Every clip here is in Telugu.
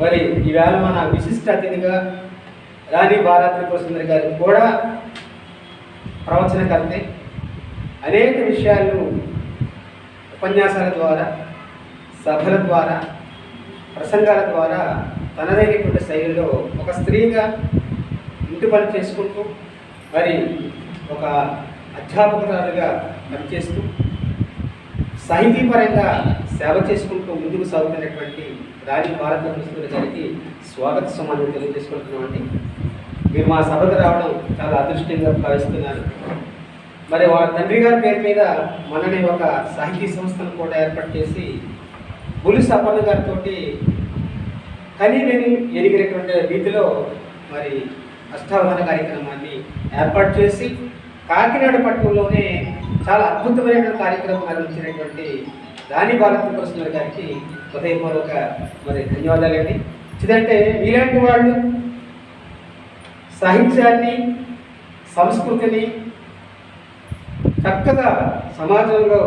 మరి ఈవేళ మన విశిష్ట అతిథిగా రాణి భారత్ త్రిపుర సుందరి గారు కూడా ప్రవచనకర్తే. అనేక విషయాలు ఉపన్యాసాల ద్వారా సభల ద్వారా ప్రసంగాల ద్వారా తనదైనటువంటి శైలిలో ఒక స్త్రీగా ఇంటి పని చేసుకుంటూ మరి ఒక అధ్యాపకురాలుగా పనిచేస్తూ సాహితీపరంగా సేవ చేసుకుంటూ ముందుకు సాగుతున్నటువంటి రాణి భారత కృష్ణుడి గారికి స్వాగత సమానం తెలియజేసుకుంటున్నామండి. మీరు మా సభకు రావడం చాలా అదృష్టంగా భావిస్తున్నాను మరి వాళ్ళ తండ్రి గారి పేరు మీద మననే ఒక సాహితీ సంస్థను కూడా ఏర్పాటు చేసి బులి సపన్న గారితో కని విని ఎరిగినటువంటి రీతిలో మరి అష్టావధాన కార్యక్రమాన్ని ఏర్పాటు చేసి కాకినాడ పట్టణంలోనే చాలా అద్భుతమైన కార్యక్రమం నిర్వహించినటువంటి రాణి బాలకృష్ణ గారికి హృదయపూర్వక మరి ధన్యవాదాలండి. ఇదంటే ఇలాంటి వాళ్ళు సాహిత్యాన్ని సంస్కృతిని చక్కగా సమాజంలో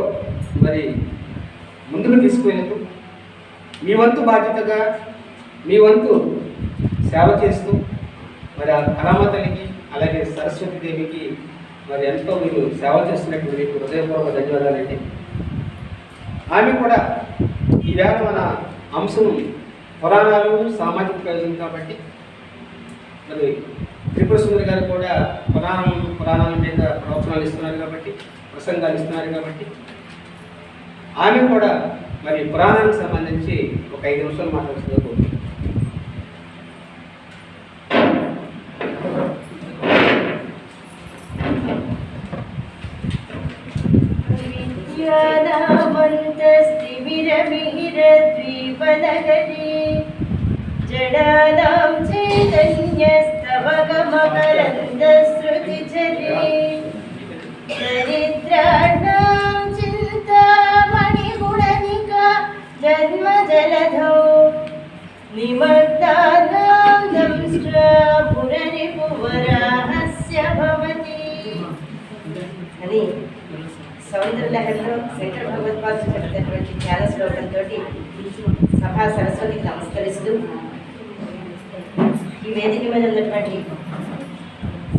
మరి ముందుకు తీసుకునేందుకు మీ వంతు బాధ్యతగా మీ వంతు సేవ చేస్తూ మరి ఆ కళామాతలికి అలాగే సరస్వతి దేవికి మరి ఎంతో మీరు సేవ చేస్తున్నట్టు మీకు హృదయపూర్వక ధన్యవాదాలండి. ఆమె కూడా ఈవేళ మన అంశం పురాణాలు సామాజిక ప్రయోజనం కాబట్టి మరి త్రిపుర సుందరి గారు కూడా పురాణం పురాణాల మీద ప్రవచనాలు ఇస్తున్నారు కాబట్టి ప్రసంగాలు ఇస్తున్నారు కాబట్టి ఆమె కూడా మరి పురాణానికి సంబంధించి ఒక ఐదు నిమిషాలు మాట్లాడుతుంది विद्यानामन्तस्तिमिरमिहिरद्वीपनगरे जडानां चैतन्यस्तवगमकरन्दश्रुतिचरे दरिद्राणां चिन्तामणिगुणनिका जन्मजलधौ निमग्नानां సౌందర్యలహరిలో శంకర భగవత్పాదులు చెప్తున్నటువంటి ధ్యాన శ్లోకంతో సభా సరస్వతికి నమస్కరిస్తూ ఈ వేదిక మీద ఉన్నటువంటి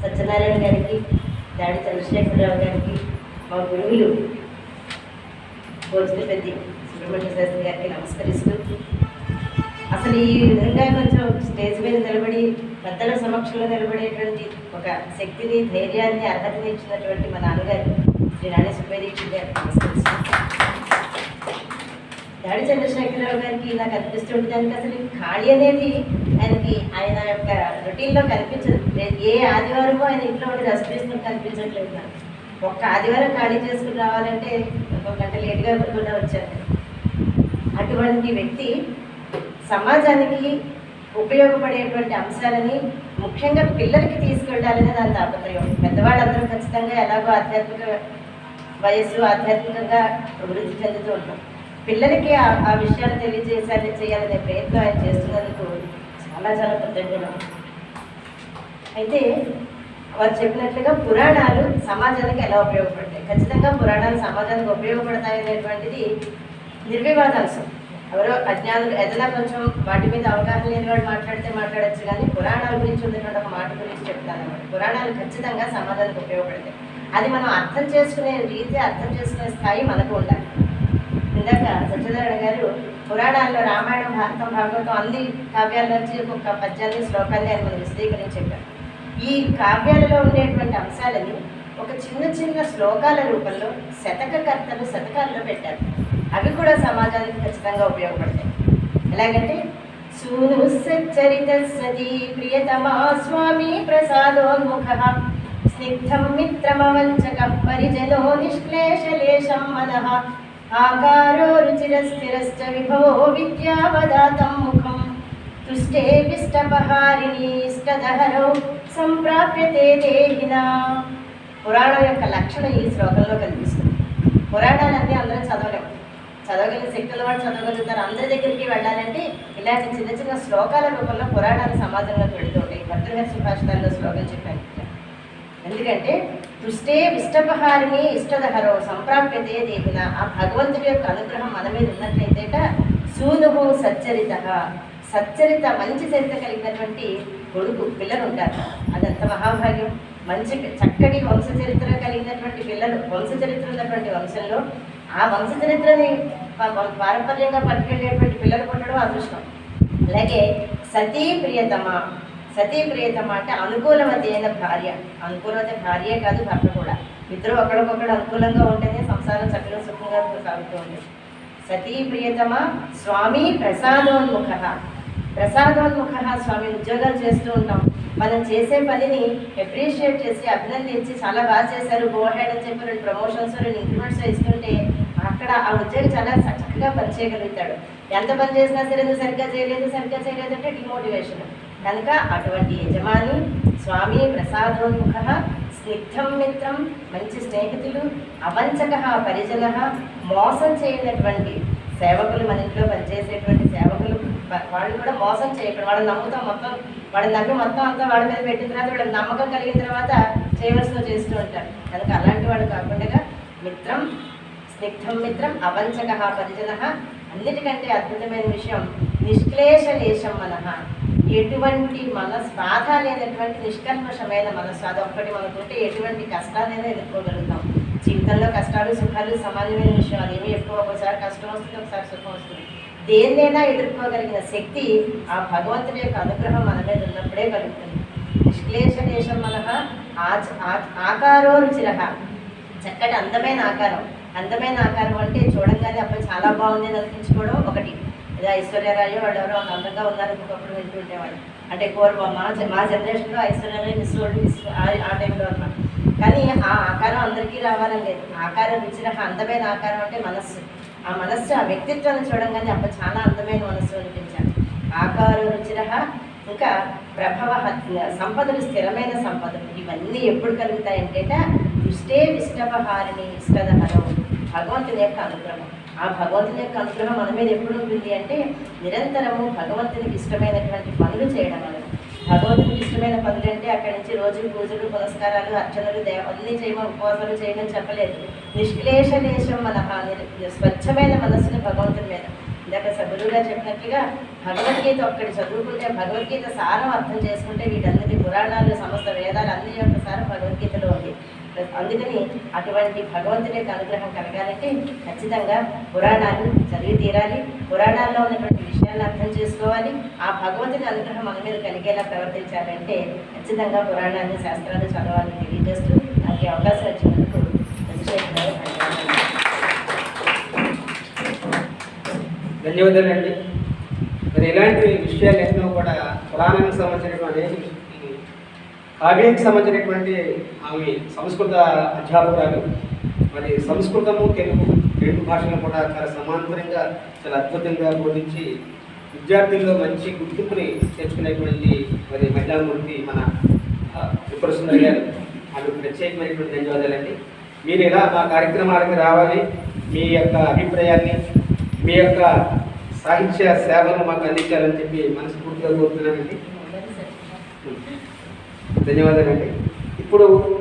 సత్యనారాయణ గారికి దాడి చంద్రశేఖరరావు గారికి మా గురువులు భోజన పెద్ద సుబ్రహ్మణ్య శాస్త్రి గారికి నమస్కరిస్తూ అసలు ఈ విధంగా కొంచెం స్టేజ్ మీద నిలబడి పెద్దల సమక్షంలో నిలబడేటువంటి ఒక శక్తిని ధైర్యాన్ని అర్హతని ఇచ్చినటువంటి మా నాన్నగారు శ్రీ నాని సుబ్బేదీక్షి దాడి చంద్రశేఖరరావు గారికి నాకు అనిపిస్తుంది దానికి అసలు ఖాళీ అనేది ఆయనకి ఆయన యొక్క రొటీన్లో కనిపించదు. ఏ- ఆదివారమో ఆయన ఇంట్లో ఉండి రెస్ట్ కనిపించట్లేదు నాకు. ఒక్క ఆదివారం ఖాళీ చేసుకుని రావాలంటే ఒక గంట లేట్గా కూడా వచ్చాను. అటువంటి వ్యక్తి సమాజానికి ఉపయోగపడేటువంటి అంశాలని ముఖ్యంగా పిల్లలకి తీసుకెళ్ళాలనే దాని తాపత్రయం. పెద్దవాళ్ళందరూ ఖచ్చితంగా ఎలాగో ఆధ్యాత్మిక వయస్సు ఆధ్యాత్మికంగా అభివృద్ధి చెందుతూ ఉంటాం. పిల్లలకి ఆ ఆ విషయాలు తెలియజేసాలి చేయాలనే ప్రయత్నం ఆయన చేస్తున్నందుకు చాలా చాలా కృతజ్ఞత అయితే వారు చెప్పినట్లుగా పురాణాలు సమాజానికి ఎలా ఉపయోగపడతాయి? ఖచ్చితంగా పురాణాలు సమాజానికి ఉపయోగపడతాయి అనేటువంటిది నిర్వివాదాంశం ఎవరో అజ్ఞానులు ఏదైనా కొంచెం వాటి మీద అవగాహన లేని వాడు మాట్లాడితే మాట్లాడచ్చు కానీ పురాణాల గురించి ఉన్నటువంటి ఒక మాట గురించి చెప్తాను అన్నమాట పురాణాలు ఖచ్చితంగా సమాజానికి ఉపయోగపడతాయి. అది మనం అర్థం చేసుకునే రీతి అర్థం చేసుకునే స్థాయి మనకు ఉండాలి. ఇందాక సత్యనారాయణ గారు పురాణాల్లో రామాయణం భారతం భాగవతం అన్ని కావ్యాల నుంచి ఒక పద్యాన్ని శ్లోకాన్ని ఆయన మనం విశదీకరించి చెప్పారు. ఈ కావ్యాలలో ఉండేటువంటి అంశాలని ఒక చిన్న చిన్న శ్లోకాల రూపంలో శతకకర్తలు శతకాల్లో పెట్టారు. అవి కూడా సమాజానికి ఖచ్చితంగా ఉపయోగపడతాయి. ఎలాగంటే సూను సచ్చరిత సతీ ప్రియతమా స్వామి ప్రసాదోన్ముఖ. సిద్ధం మిత్రమవంచక పరిజనో నిష్క్లేశలేశం మనః. ఆకారో రుచిరస్థిరశ్చ విభవో విద్యావదాతం ముఖం. తుష్టే విష్టపహారిణి సంప్రాప్యతే దేహినా. పురాణం యొక్క లక్షణం ఈ శ్లోకంలో కనిపిస్తుంది. పురాణాలన్నీ అందరూ చదవలేము. చదవగలిగిన శక్తుల వాడు చదవగలుగుతారు. అందరి దగ్గరికి వెళ్ళాలంటే ఇలాంటి చిన్న చిన్న శ్లోకాల రూపంలో పురాణాలు సమాజంలోకి వెళుతూ ఉంటాయి. భద్రగారి సుభాషితాల్లో శ్లోకం చెప్పాను ఎందుకంటే తుష్టే ఇష్టపహారిణి ఇష్టదహరో సంప్రాప్యతే దేవిన ఆ భగవంతుడి యొక్క అనుగ్రహం మన మీద ఉన్నట్లయితేట సూనుహు సచ్చరిత. సచ్చరిత మంచి చరిత్ర కలిగినటువంటి కొడుకు పిల్లలు ఉంటారు. అదంత మహాభాగ్యం. మంచి చక్కటి వంశ చరిత్ర కలిగినటువంటి పిల్లలు వంశ చరిత్ర ఉన్నటువంటి వంశంలో ఆ వంశ చరిత్రని పారంపర్యంగా పట్టుకెళ్ళేటువంటి పిల్లలు పుట్టడం అదృష్టం. అలాగే సతీ ప్రియతమ. సతీ ప్రియతమ అంటే అనుకూలవతి అయిన భార్య. అనుకూలవతి భార్యే కాదు భర్త కూడా. ఇద్దరు ఒకరికొకరు అనుకూలంగా ఉంటేనే సంసారం చక్కగా సుఖంగా సాగుతూ సతీ ప్రియతమ స్వామి ప్రసాదోన్ముఖ. ప్రసాదోన్ముఖ స్వామి ఉద్యోగాలు చేస్తూ ఉంటాం. మనం చేసే పనిని అప్రిషియేట్ చేసి అభినందించి చాలా బాగా చేశారు గో హెడ్ అని చెప్పి రెండు ప్రమోషన్స్ రెండు ఇంక్రిమెంట్స్ ఇస్తుంటే అక్కడ ఆ ఉద్యోగి చాలా చక్కగా పనిచేయగలుగుతాడు ఎంత పని చేసినా సరే సరిగ్గా చేయలేదు సరిగ్గా చేయలేదు అంటే డిమోటివేషన్ కనుక అటువంటి యజమాని స్వామి ప్రసాదోన్ముఖ స్నిగ్ధం మిత్రం మంచి స్నేహితులు అవంచక పరిజన మోసం చేయనటువంటి సేవకులు మన ఇంట్లో పనిచేసేటువంటి సేవకులు వాళ్ళు కూడా మోసం చేయకుండా వాళ్ళని నమ్ముతాం మొత్తం వాళ్ళని నమ్మి మొత్తం అంతా వాళ్ళ మీద పెట్టిన తర్వాత వాళ్ళ నమ్మకం కలిగిన తర్వాత చేయవలసిన చేస్తూ ఉంటారు. కనుక అలాంటి వాళ్ళు కాకుండా మిత్రం స్నిగ్ధం మిత్రం అవంచక పరిజన అన్నిటికంటే అద్భుతమైన విషయం నిష్క్లేశ లేశం మనహ ఎటువంటి మనస్ బాధ లేనటువంటి నిష్కల్మషమైన మనస్సు అదొక్కటి మనకుంటే ఎటువంటి కష్టాలైనా ఎదుర్కోగలుగుతాం. జీవితంలో కష్టాలు సుఖాలు సమాజమైన విషయం అదేమి ఎక్కువ ఒకసారి కష్టం వస్తుంది ఒకసారి సుఖం వస్తుంది. దేన్నైనా ఎదుర్కోగలిగిన శక్తి ఆ భగవంతుడి యొక్క అనుగ్రహం మన మీద ఉన్నప్పుడే కలుగుతుంది. నిష్క్లేష దేశం మనహ ఆచ ఆ- ఆకారో రుచిరహ చక్కటి అందమైన ఆకారం. అందమైన ఆకారం అంటే చూడంగానే అప్పుడు చాలా బాగుంది అని అనిపించుకోవడం ఒకటి. ఇది ఐశ్వర్యరాయో వాళ్ళు ఎవరో అందంగా ఉన్నారు ఇంకొకప్పుడు వెళ్తూ ఉండేవాళ్ళు. అంటే పూర్వం మా జ- మా జనరేషన్లో ఐశ్వర్యరాయ్ మిస్ వరల్డ్ మిస్ ఆ- ఆ టైంలో అన్నమాట. కానీ ఆ ఆకారం అందరికీ రావాలని లేదు. ఆకారం ఇచ్చిన అందమైన ఆకారం అంటే మనస్సు. ఆ మనస్సు ఆ వ్యక్తిత్వాన్ని చూడంగానే అబ్బాయి చాలా అందమైన మనస్సు అనిపించాలి. ఆకారం రుచిర ఇంకా ప్రభవ సంపదలు స్థిరమైన సంపదలు ఇవన్నీ ఎప్పుడు కలుగుతాయంటే ఇష్టే విష్టపహారిణి ఇష్టదహరం భగవంతుని యొక్క అనుగ్రహం. ఆ భగవంతుని యొక్క అనుగ్రహం మన మీద ఎప్పుడు ఉంటుంది అంటే నిరంతరము భగవంతునికి ఇష్టమైనటువంటి పనులు చేయడం వల్ల. భగవంతునికి ఇష్టమైన పనులు అంటే అక్కడి నుంచి రోజు పూజలు పురస్కారాలు అర్చనలు దేవ అన్నీ చేయమని ఉపవాసాలు చేయమని చెప్పలేదు. నిష్క్లేష దేశం మన స్వచ్ఛమైన మనస్సుని భగవంతుని మీద. ఇందాక సభ్యులుగా చెప్పినట్టుగా భగవద్గీత ఒక్కటి చదువుకుంటే భగవద్గీత సారం అర్థం చేసుకుంటే వీటన్నిటి పురాణాలు సమస్త వేదాలు అన్ని యొక్క సారం భగవద్గీతలో ఉంది. అందుకని అటువంటి భగవంతుని యొక్క అనుగ్రహం కలగాలంటే ఖచ్చితంగా పురాణాలు చదివి తీరాలి. పురాణాల్లో ఉన్నటువంటి విషయాలను అర్థం చేసుకోవాలి. ఆ భగవంతుని అనుగ్రహం మన మీద కలిగేలా ప్రవర్తించాలంటే ఖచ్చితంగా పురాణాలు శాస్త్రాలు చదవాలని తెలియజేస్తూ నాకు అవకాశం వచ్చినందుకు ధన్యవాదాలు. ధన్యవాదాలండి. మరి ఇలాంటి విషయాలు ఎన్నో కూడా పురాణానికి సంబంధించినటువంటి అనేక విష- కావ్యానికి సంబంధించినటువంటి ఆమె సంస్కృత అధ్యాపకురాలు. మరి సంస్కృతము తెలుగు రెండు భాషలను కూడా చాలా సమాంతరంగా చాలా అద్భుతంగా బోధించి విద్యార్థుల్లో మంచి గుర్తింపుని తెచ్చుకునేటువంటి మరి మహిళామూర్తి మన ఆ, గారు. ఆమెకు ప్రత్యేకమైనటువంటి ధన్యవాదాలండి. మీరు ఇలా మా కార్యక్రమాలకు రావాలి మీ యొక్క అభిప్రాయాన్ని మీ యొక్క సాహిత్య సేవను మాకు అందించాలని చెప్పి మనస్ఫూర్తిగా కోరుతున్నానండి. ధన్యవాదాలండి. ఇప్పుడు